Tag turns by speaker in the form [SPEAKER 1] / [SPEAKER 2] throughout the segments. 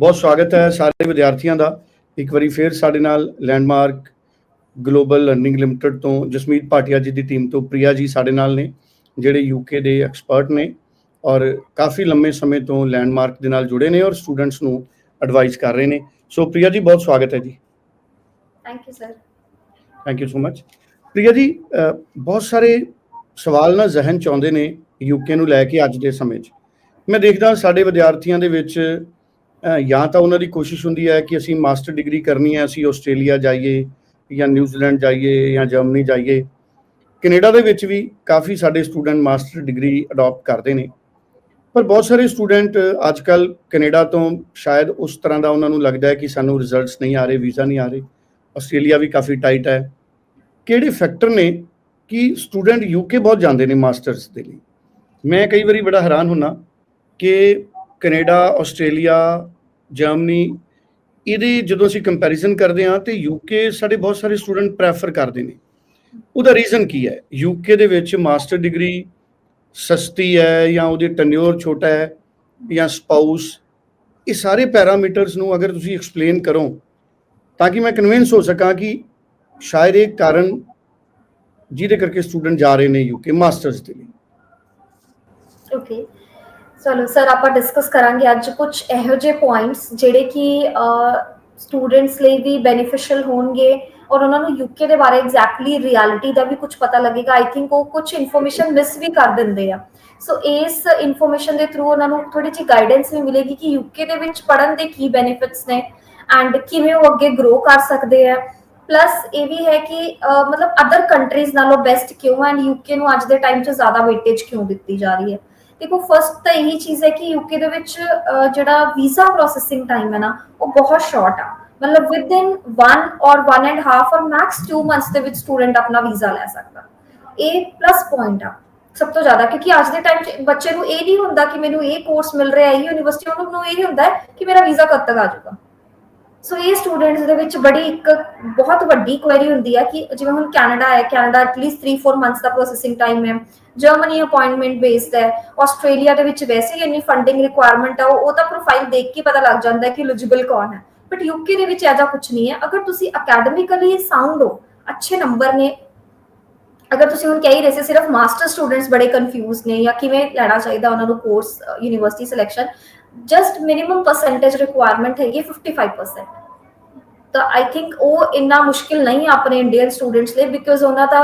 [SPEAKER 1] ਬਹੁਤ ਸਵਾਗਤ ਹੈ ਸਾਰੇ ਵਿਦਿਆਰਥੀਆਂ ਦਾ। ਇੱਕ ਵਾਰੀ ਫੇਰ ਸਾਡੇ ਨਾਲ ਲੈਂਡਮਾਰਕ ਗਲੋਬਲ ਲਰਨਿੰਗ ਲਿਮਟਿਡ ਤੋਂ ਜਸਮੀਤ ਭਾਟੀਆ ਜੀ ਦੀ ਟੀਮ ਤੋਂ ਪ੍ਰਿਆ ਜੀ ਸਾਡੇ ਨਾਲ ਨੇ ਜਿਹੜੇ ਯੂਕੇ ਦੇ ਐਕਸਪਰਟ ਨੇ ਔਰ ਕਾਫੀ ਲੰਮੇ ਸਮੇਂ ਤੋਂ ਲੈਂਡਮਾਰਕ ਦੇ ਨਾਲ ਜੁੜੇ ਨੇ ਔਰ ਸਟੂਡੈਂਟਸ ਨੂੰ ਐਡਵਾਈਸ ਕਰ ਰਹੇ ਨੇ। ਸੋ ਪ੍ਰਿਆ ਜੀ ਬਹੁਤ ਸਵਾਗਤ ਹੈ ਜੀ।
[SPEAKER 2] Thank you
[SPEAKER 1] sir thank you so much Priya ji ਬਹੁਤ ਸਾਰੇ ਸਵਾਲ ਨਾ ਜ਼ਿਹਨ ਚ ਆਉਂਦੇ ਨੇ ਯੂਕੇ ਨੂੰ ਲੈ ਕੇ ਅੱਜ ਦੇ ਸਮੇਂ 'ਚ। ਮੈਂ ਦੇਖਦਾ ਸਾਡੇ ਵਿਦਿਆਰਥੀਆਂ ਦੇ ਵਿੱਚ ਜਾਂ ਤਾਂ ਉਹਨਾਂ ਦੀ ਕੋਸ਼ਿਸ਼ ਹੁੰਦੀ ਹੈ ਕਿ ਅਸੀਂ ਮਾਸਟਰ ਡਿਗਰੀ ਕਰਨੀ ਹੈ, ਅਸੀਂ ਆਸਟ੍ਰੇਲੀਆ ਜਾਈਏ ਜਾਂ ਨਿਊਜ਼ੀਲੈਂਡ ਜਾਈਏ ਜਾਂ ਜਰਮਨੀ ਜਾਈਏ। ਕੈਨੇਡਾ ਦੇ ਵਿੱਚ ਵੀ ਕਾਫੀ ਸਾਡੇ ਸਟੂਡੈਂਟ ਮਾਸਟਰ ਡਿਗਰੀ ਅਡਾਪਟ ਕਰਦੇ ਨੇ। ਪਰ ਬਹੁਤ ਸਾਰੇ ਸਟੂਡੈਂਟ ਅੱਜ ਕੱਲ ਕੈਨੇਡਾ ਤੋਂ ਸ਼ਾਇਦ ਉਸ ਤਰ੍ਹਾਂ ਦਾ ਉਹਨਾਂ ਨੂੰ ਲੱਗਦਾ ਹੈ ਕਿ ਸਾਨੂੰ ਰਿਜ਼ਲਟਸ ਨਹੀਂ ਆ ਰਹੇ, ਵੀਜ਼ਾ ਨਹੀਂ ਆ ਰਹੇ। ਆਸਟ੍ਰੇਲੀਆ ਵੀ ਕਾਫੀ ਟਾਈਟ ਹੈ। ਕਿਹੜੇ ਫੈਕਟਰ ਨੇ ਕਿ ਸਟੂਡੈਂਟ ਯੂਕੇ ਬਹੁਤ ਜਾਂਦੇ ਨੇ ਮਾਸਟਰਸ ਦੇ ਲਈ? ਮੈਂ ਕਈ ਵਾਰੀ ਬੜਾ ਹੈਰਾਨ ਹੁੰਨਾ ਕਿ ਕੈਨੇਡਾ, ਆਸਟ੍ਰੇਲੀਆ, ਜਰਮਨੀ, ਇਹਦੇ ਜਦੋਂ ਅਸੀਂ ਕੰਪੈਰੀਜ਼ਨ ਕਰਦੇ ਹਾਂ ਤੇ ਯੂਕੇ ਸਾਡੇ ਬਹੁਤ ਸਾਰੇ ਸਟੂਡੈਂਟ ਪ੍ਰੈਫਰ ਕਰਦੇ ਨੇ। ਉਹਦਾ ਰੀਜ਼ਨ ਕੀ ਹੈ? ਯੂਕੇ ਦੇ ਵਿੱਚ ਮਾਸਟਰ ਡਿਗਰੀ ਸਸਤੀ ਹੈ ਜਾਂ ਉਹਦੇ ਟੈਨਿਓਰ ਛੋਟਾ ਹੈ ਜਾਂ ਸਪਾਊਸ ਇਹ ਸਾਰੇ ਪੈਰਾਮੀਟਰਸ ਨੂੰ ਅਗਰ ਤੁਸੀਂ ਐਕਸਪਲੇਨ ਕਰੋ ਤਾਂ ਕਿ ਮੈਂ ਕਨਵਿੰਸ ਹੋ ਸਕਾਂ ਕਿ ਸ਼ਾਇਦ ਇਹ ਕਾਰਨ ਜਿਹਦੇ ਕਰਕੇ ਸਟੂਡੈਂਟ ਜਾ ਰਹੇ ਨੇ ਯੂਕੇ ਮਾਸਟਰਸ ਦੇ ਲਈ।
[SPEAKER 2] ਓਕੇ ਚਲੋ ਸਰ ਆਪਾਂ ਡਿਸਕਸ ਕਰਾਂਗੇ ਅੱਜ ਕੁਝ ਇਹੋ ਜਿਹੇ ਪੁਆਇੰਟਸ ਜਿਹੜੇ ਕਿ ਸਟੂਡੈਂਟਸ ਲਈ ਵੀ ਬੈਨੀਫੀਸ਼ੀਅਲ ਹੋਣਗੇ ਔਰ ਉਹਨਾਂ ਨੂੰ ਯੂਕੇ ਦੇ ਬਾਰੇ ਐਗਜ਼ੈਕਟਲੀ ਰਿਐਲਿਟੀ ਦਾ ਵੀ ਕੁਝ ਪਤਾ ਲੱਗੇਗਾ। ਆਈ ਥਿੰਕ ਉਹ ਕੁਝ ਇਨਫੋਰਮੇਸ਼ਨ ਮਿਸ ਵੀ ਕਰ ਦਿੰਦੇ ਆ। ਸੋ ਇਸ ਇਨਫੋਰਮੇਸ਼ਨ ਦੇ ਥਰੂ ਉਹਨਾਂ ਨੂੰ ਥੋੜੀ ਜਿਹੀ ਗਾਈਡੈਂਸ ਵੀ ਮਿਲੇਗੀ ਕਿ ਯੂਕੇ ਦੇ ਵਿੱਚ ਪੜਨ ਦੇ ਕੀ ਬੈਨੀਫਿਟਸ ਨੇ ਐਂਡ ਕਿਵੇਂ ਉਹ ਅੱਗੇ ਗਰੋ ਕਰ ਸਕਦੇ ਆ। ਪਲੱਸ ਇਹ ਵੀ ਹੈ ਕਿ ਮਤਲਬ ਅਦਰ ਕੰਟਰੀਜ਼ ਨਾਲੋਂ ਬੈਸਟ ਕਿਉਂ ਐਂਡ ਯੂਕੇ ਨੂੰ ਅੱਜ ਦੇ ਟਾਈਮ 'ਚ ਜ਼ਿਆਦਾ ਵੇਟੇਜ ਕਿਉਂ ਦਿੱਤੀ ਜਾ ਰਹੀ ਹੈ? ਦੇਖੋ ਫਸਟ ਤਾਂ ਇਹੀ ਚੀਜ਼ ਹੈ ਕਿ ਯੂਕੇ ਦੇ ਵਿੱਚ ਜਿਹੜਾ ਵੀਜ਼ਾ ਪ੍ਰੋਸੈਸਿੰਗ ਟਾਈਮ ਹੈ ਨਾ, ਉਹ ਬਹੁਤ ਸ਼ਾਰਟ ਆ। ਮਤਲਬ with in 1 or 1 and half or max 2 months ਦੇ ਵਿੱਚ ਸਟੂਡੈਂਟ ਆਪਣਾ ਵੀਜ਼ਾ ਲੈ ਸਕਦਾ। ਇਹ ਪਲੱਸ ਪੁਆਇੰਟ ਆ। ਸਭ ਤੋਂ ਜ਼ਿਆਦਾ, ਕਿਉਂਕਿ ਅੱਜ ਦੇ ਟਾਈਮ 'ਚ ਬੱਚੇ ਨੂੰ ਇਹ ਨਹੀਂ ਹੁੰਦਾ ਕਿ ਮੈਨੂੰ ਇਹ ਕੋਰਸ ਮਿਲ ਰਿਹਾ ਹੈ ਯੂਨੀਵਰਸਿਟੀ ਉਹਨੂੰ ਨੂੰ ਇਹ ਹੁੰਦਾ ਕਿ ਮੇਰਾ ਵੀਜ਼ਾ ਕਦ ਤੱਕ ਆ ਜਾਊਗਾ। ਸੋ ਇਹ ਸਟੂਡੈਂਟਸ ਦੇ ਵਿੱਚ ਬੜੀ ਇੱਕ ਬਹੁਤ ਵੱਡੀ ਕੁਐਰੀ ਹੁੰਦੀ ਹੈ ਕਿ ਜਿਵੇਂ ਹੁਣ ਕੈਨੇਡਾ ਹੈ ਕੈਨੇਡਾ ਐਟਲੀਸਟ 3-4 ਮੰਥਸ ਦਾ ਪ੍ਰੋਸੈਸਿੰਗ ਟਾਈਮ ਹੈ। ਜਰਮਨੀ ਅਪਾਇੰਟਮੈਂਟ ਬੇਸਡ ਹੈ। ਆਸਟ੍ਰੇਲੀਆ ਦੇ ਵਿੱਚ ਵੈਸੇ ਹੀ ਇੰਨੀ ਫੰਡਿੰਗ ਰਿਕੁਆਇਰਮੈਂਟ ਆ, ਉਹ ਉਹਦਾ ਪ੍ਰੋਫਾਈਲ ਦੇਖ ਕੇ ਪਤਾ ਲੱਗ ਜਾਂਦਾ ਹੈ ਕਿ ਐਲੀਜੀਬਲ ਕੌਣ ਹੈ। ਬਟ ਯੂਕੇ ਦੇ ਵਿੱਚ ਐਜਾ ਕੁਝ ਨਹੀਂ ਹੈ। ਅਗਰ ਤੁਸੀਂ ਅਕੈਡਮਿਕਲੀ ਸਾਊਂਡ ਹੋ, ਅੱਛੇ ਨੰਬਰ ਨੇ, ਅਗਰ ਤੁਸੀਂ ਹੁਣ ਕਹਿ ਰਹੇ ਸੀ ਸਿਰਫ ਮਾਸਟਰ ਸਟੂਡੈਂਟਸ ਬੜੇ ਕਨਫਿਊਜ਼ ਨੇ ਜਾਂ ਕਿਵੇਂ ਲੈਣਾ ਚਾਹੀਦਾ ਉਹਨਾਂ ਨੂੰ course university selection just minimum percentage requirement ਹੈਗੀ 55% ਤਾਂ ਆਈ ਥਿੰਕ ਉਹ ਇੰਨਾ ਮੁਸ਼ਕਿਲ ਨਹੀਂ ਆਪਣੇ ਇੰਡੀਅਨ ਸਟੂਡੈਂਟਸ ਲਈ ਬਿਕੋਜ਼ ਉਹਨਾਂ ਦਾ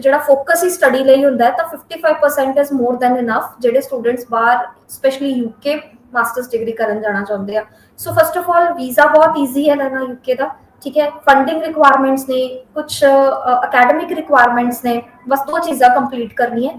[SPEAKER 2] ਜਿਹੜਾ ਫੋਕਸ ਹੀ ਸਟੱਡੀ ਲਈ ਹੁੰਦਾ ਤਾਂ 55% ਇਜ਼ ਮੋਰ ਦੈਨ ਇਨਫ ਜਿਹੜੇ ਸਟੂਡੈਂਟਸ ਬਾਹਰ ਸਪੈਸ਼ਲੀ ਯੂਕੇ ਮਾਸਟਰਸ ਡਿਗਰੀ ਕਰਨ ਜਾਣਾ ਚਾਹੁੰਦੇ ਆ। So first of all visa ਬਹੁਤ ਈਜ਼ੀ ਹੈ ਲੈਣਾ ਯੂਕੇ ਦਾ, ਠੀਕ ਹੈ? ਫੰਡਿੰਗ ਰਿਕੁਆਇਰਮੈਂਟਸ ਨੇ ਕੁਝ ਅਕੈਡਮਿਕ ਰਿਕੁਆਇਰਮੈਂਟਸ ਨੇ, ਬਸ ਦੋ ਚੀਜ਼ਾਂ ਕੰਪਲੀਟ ਕਰਨੀ ਹੈ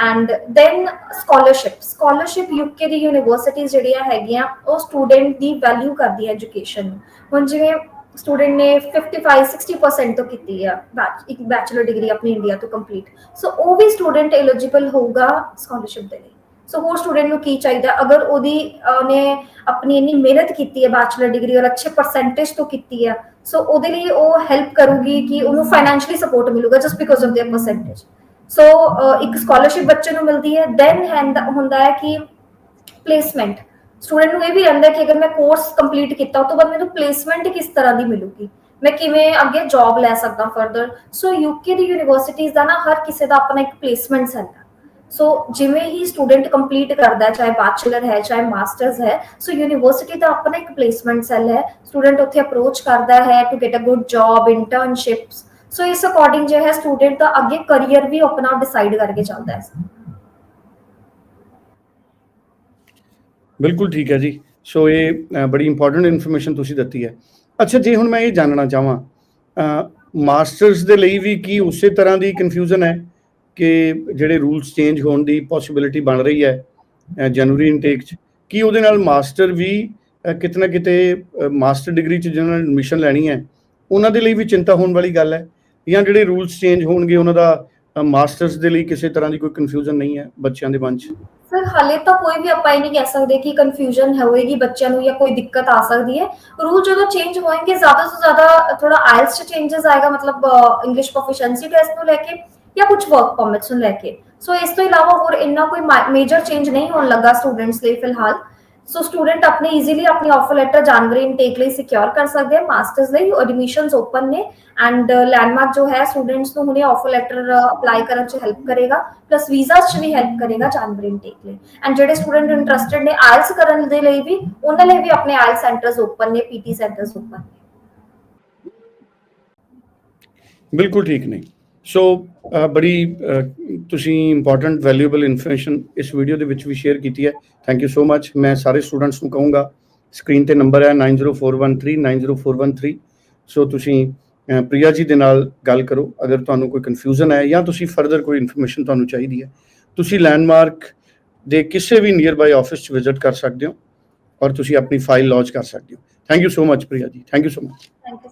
[SPEAKER 2] and then scholarship scholarship UK the universities ਜਿਹੜੀਆਂ ਹੈਗੀਆਂ ਉਹ ਸਟੂਡੈਂਟ ਦੀ ਵੈਲਿਊ ਕਰਦੀ ਹੈ ਐਜੂਕੇਸ਼ਨ ਨੂੰ ਹੁਣ ਜਿਵੇਂ ਸਟੂਡੈਂਟ ਨੇ 55 60% ਤੋਂ ਕੀਤੀ ਆ ਬੈਚ ਇੱਕ ਬੈਚਲਰ ਡਿਗਰੀ ਆਪਣੀ ਇੰਡੀਆ ਤੋਂ ਕੰਪਲੀਟ ਸੋ ਉਹ ਵੀ ਸਟੂਡੈਂਟ ਐਲੀਜੀਬਲ ਹੋਊਗਾ ਸਕਾਲਰਸ਼ਿਪ ਦੇ ਲਈ ਸੋ ਹੋਰ ਸਟੂਡੈਂਟ ਨੂੰ ਕੀ ਚਾਹੀਦਾ ਅਗਰ ਉਹਦੀ ਉਹਨੇ ਆਪਣੀ ਇੰਨੀ ਮਿਹਨਤ ਕੀਤੀ ਹੈ ਬੈਚਲਰ ਡਿਗਰੀ ਔਰ ਅੱਛੇ ਪਰਸੈਂਟੇਜ ਤੋਂ ਕੀਤੀ ਹੈ ਸੋ ਉਹਦੇ ਲਈ ਉਹ ਹੈਲਪ ਕਰੂਗੀ ਕਿ ਉਹਨੂੰ ਫਾਈਨੈਂਸ਼ੀਅਲੀ ਸਪੋਰਟ ਮਿਲੂਗਾ just because of their percentage so ਇੱਕ ਸਕਾਲਰਸ਼ਿਪ ਬੱਚੇ ਨੂੰ ਮਿਲਦੀ ਹੈ ਦੈਨ ਹੁੰਦਾ ਹੈ ਕਿ ਪਲੇਸਮੈਂਟ ਸਟੂਡੈਂਟ ਨੂੰ ਇਹ ਵੀ ਰਹਿੰਦਾ ਕਿ ਅਗਰ ਮੈਂ ਕੋਰਸ ਕੰਪਲੀਟ ਕੀਤਾ ਉਸ ਤੋਂ ਬਾਅਦ ਮੈਨੂੰ ਪਲੇਸਮੈਂਟ ਕਿਸ ਤਰ੍ਹਾਂ ਦੀ ਮਿਲੂਗੀ? ਮੈਂ ਕਿਵੇਂ ਅੱਗੇ ਜੌਬ ਲੈ ਸਕਦਾ ਫਰਦਰ ਸੋ ਯੂਕੇ ਦੀ ਯੂਨੀਵਰਸਿਟੀਜ਼ ਦਾ ਨਾ ਹਰ ਕਿਸੇ ਦਾ ਆਪਣਾ ਇੱਕ ਪਲੇਸਮੈਂਟ ਸੈੱਲ ਸੋ ਜਿਵੇਂ ਹੀ ਸਟੂਡੈਂਟ ਕੰਪਲੀਟ ਕਰਦਾ ਚਾਹੇ ਬੈਚਲਰ ਹੈ, ਚਾਹੇ ਮਾਸਟਰਸ ਹੈ ਸੋ ਯੂਨੀਵਰਸਿਟੀ ਦਾ ਆਪਣਾ ਇੱਕ ਪਲੇਸਮੈਂਟ ਸੈੱਲ ਹੈ। ਸਟੂਡੈਂਟ ਉੱਥੇ ਅਪਰੋਚ ਕਰਦਾ ਹੈ to get a good job internships so ਇਸ ਅਕੋਰਡਿੰਗ ਜੋ ਹੈ ਸਟੂਡੈਂਟ ਦਾ ਅੱਗੇ ਕੈਰੀਅਰ ਵੀ ਆਪਣਾ ਡਿਸਾਈਡ ਕਰਕੇ ਚੱਲਦਾ ਹੈ।
[SPEAKER 1] ਬਿਲਕੁਲ ਠੀਕ ਹੈ ਜੀ। ਸੋ ਇਹ ਬੜੀ ਇੰਪੋਰਟੈਂਟ ਇਨਫੋਰਮੇਸ਼ਨ ਤੁਸੀਂ ਦਿੱਤੀ ਹੈ। ਅੱਛਾ ਜੇ ਹੁਣ ਮੈਂ ਇਹ ਜਾਣਨਾ ਚਾਹਾਂ ਮਾਸਟਰਸ ਦੇ ਲਈ ਵੀ ਕੀ ਉਸੇ ਤਰ੍ਹਾਂ ਦੀ ਕਨਫਿਊਜ਼ਨ ਹੈ ਕਿ ਜਿਹੜੇ ਰੂਲਸ ਚੇਂਜ ਹੋਣ ਦੀ ਪੋਸਿਬਿਲਿਟੀ ਬਣ ਰਹੀ ਹੈ ਜਨਵਰੀ ਇਨਟੇਕ ਚ? ਕੀ ਉਹਦੇ ਨਾਲ ਮਾਸਟਰ ਵੀ ਅ, ਕਿਤੇ ਨਾ ਕਿਤੇ ਮਾਸਟਰ ਡਿਗਰੀ ਚ ਜਿਹਨਾਂ ਨੇ ਐਡਮਿਸ਼ਨ ਲੈਣੀ ਹੈ ਉਹਨਾਂ ਦੇ ਲਈ ਵੀ ਚਿੰਤਾ ਹੋਣ ਵਾਲੀ ਗੱਲ ਹੈ? ਜਾਂ ਜਿਹੜੇ ਰੂਲਸ ਚੇਂਜ ਹੋਣਗੇ ਉਹਨਾਂ ਦਾ ਮਾਸਟਰਸ ਦੇ ਲਈ ਕਿਸੇ ਤਰ੍ਹਾਂ ਦੀ ਕੋਈ ਕਨਫਿਊਜ਼ਨ ਨਹੀਂ ਹੈ ਬੱਚਿਆਂ ਦੇ ਮਨ ਚ?
[SPEAKER 2] ਸਰ ਹਾਲੇ ਤਾਂ ਕੋਈ ਵੀ ਆਪਾਂ ਇਹ ਨਹੀਂ ਕਹਿ ਸਕਦੇ ਕਿ ਕਨਫਿਊਜ਼ਨ ਹੋਏਗੀ ਬੱਚਿਆਂ ਨੂੰ ਜਾਂ ਕੋਈ ਦਿੱਕਤ ਆ ਸਕਦੀ ਹੈ। ਰੂਲ ਜਦੋਂ ਚੇਂਜ ਹੋਣਗੇ, ਜ਼ਿਆਦਾ ਤੋਂ ਜ਼ਿਆਦਾ ਥੋੜਾ ਆਇਲਸ ਚ ਚੇਂजेस ਆਏਗਾ, ਮਤਲਬ ਇੰਗਲਿਸ਼ ਪ੍ਰੋਫੀਸ਼ੀਐਂਸੀ ਟੈਸਟ ਨੂੰ ਲੈ ਕੇ ਜਾਂ ਕੁਝ ਵਰਕ ਪਰਮਿਟਸ ਨੂੰ ਲੈ ਕੇ। ਸੋ ਇਸ ਤੋਂ ਇਲਾਵਾ ਹੋਰ ਇੰਨਾ ਕੋਈ ਮੇਜਰ ਚੇਂਜ ਨਹੀਂ ਹੋਣ ਲੱਗਾ ਸਟੂਡੈਂਟਸ ਲਈ ਫਿਲਹਾਲ। ਸੋ ਸਟੂਡੈਂਟ ਆਪਣੇ ਈਜ਼ੀਲੀ ਆਪਣੀ ਆਫਰ ਲੈਟਰ ਜਨਵਰੀ ਇਨਟੇਕ ਲਈ ਸਿਕਿਉਰ ਕਰ ਸਕਦੇ ਆ ਮਾਸਟਰਸ ਲਈ ਐਡਮਿਸ਼ਨਸ ਓਪਨ ਨੇ ਐਂਡ ਲੈਂਡਮਾਰਕ ਜੋ ਹੈ ਸਟੂਡੈਂਟਸ ਨੂੰ ਹੁਣੇ ਆਫਰ ਲੈਟਰ ਅਪਲਾਈ ਕਰਨ 'ਚ ਹੈਲਪ ਕਰੇਗਾ ਪਲੱਸ ਵੀਜ਼ਾਸ 'ਚ ਵੀ ਹੈਲਪ ਕਰੇਗਾ ਜਨਵਰੀ ਇਨਟੇਕ ਲਈ ਐਂਡ ਜਿਹੜੇ ਸਟੂਡੈਂਟ ਇੰਟਰਸਟਿਡ ਨੇ ਆਇਲਸ ਕਰਨ ਦੇ ਲਈ ਵੀ ਉਹਨਾਂ ਲਈ ਵੀ ਆਪਣੇ ਆਇਲ ਸੈਂਟਰਸ ਓਪਨ ਨੇ ਪੀਟੀ ਸੈਂਟਰਸ ਓਪਨ ਨੇ
[SPEAKER 1] ਬਿਲਕੁਲ ਠੀਕ ਨਹੀਂ ਸੋ ਬੜੀ ਤੁਸੀਂ ਇੰਪੋਰਟੈਂਟ ਵੈਲਿਊਏਬਲ ਇਨਫੋਰਮੇਸ਼ਨ ਇਸ ਵੀਡੀਓ ਦੇ ਵਿੱਚ ਵੀ ਸ਼ੇਅਰ ਕੀਤੀ ਹੈ। ਥੈਂਕ ਯੂ ਸੋ ਮੱਚ ਮੈਂ ਸਾਰੇ ਸਟੂਡੈਂਟਸ ਨੂੰ ਕਹੂੰਗਾ ਸਕਰੀਨ ਤੇ ਨੰਬਰ ਹੈ 9041390413 9041390413 ਸੋ ਤੁਸੀਂ ਅ, ਪ੍ਰਿਆ ਜੀ ਦੇ ਨਾਲ ਗੱਲ ਕਰੋ। ਅਗਰ ਤੁਹਾਨੂੰ ਕੋਈ ਕਨਫਿਊਜ਼ਨ ਹੈ ਜਾਂ ਤੁਸੀਂ ਫਰਦਰ ਕੋਈ ਇਨਫੋਰਮੇਸ਼ਨ ਤੁਹਾਨੂੰ ਚਾਹੀਦੀ ਹੈ ਤੁਸੀਂ ਲੈਂਡਮਾਰਕ ਦੇ ਕਿਸੇ ਵੀ ਨੀਅਰ ਬਾਈ ਆਫਿਸ 'ਚ ਵਿਜ਼ਿਟ ਕਰ ਸਕਦੇ ਹੋ ਔਰ ਤੁਸੀਂ ਆਪਣੀ ਫਾਈਲ ਲੌਂਚ ਕਰ ਸਕਦੇ ਹੋ। Thank you so much Priya ji. Thank you so much
[SPEAKER 2] thank you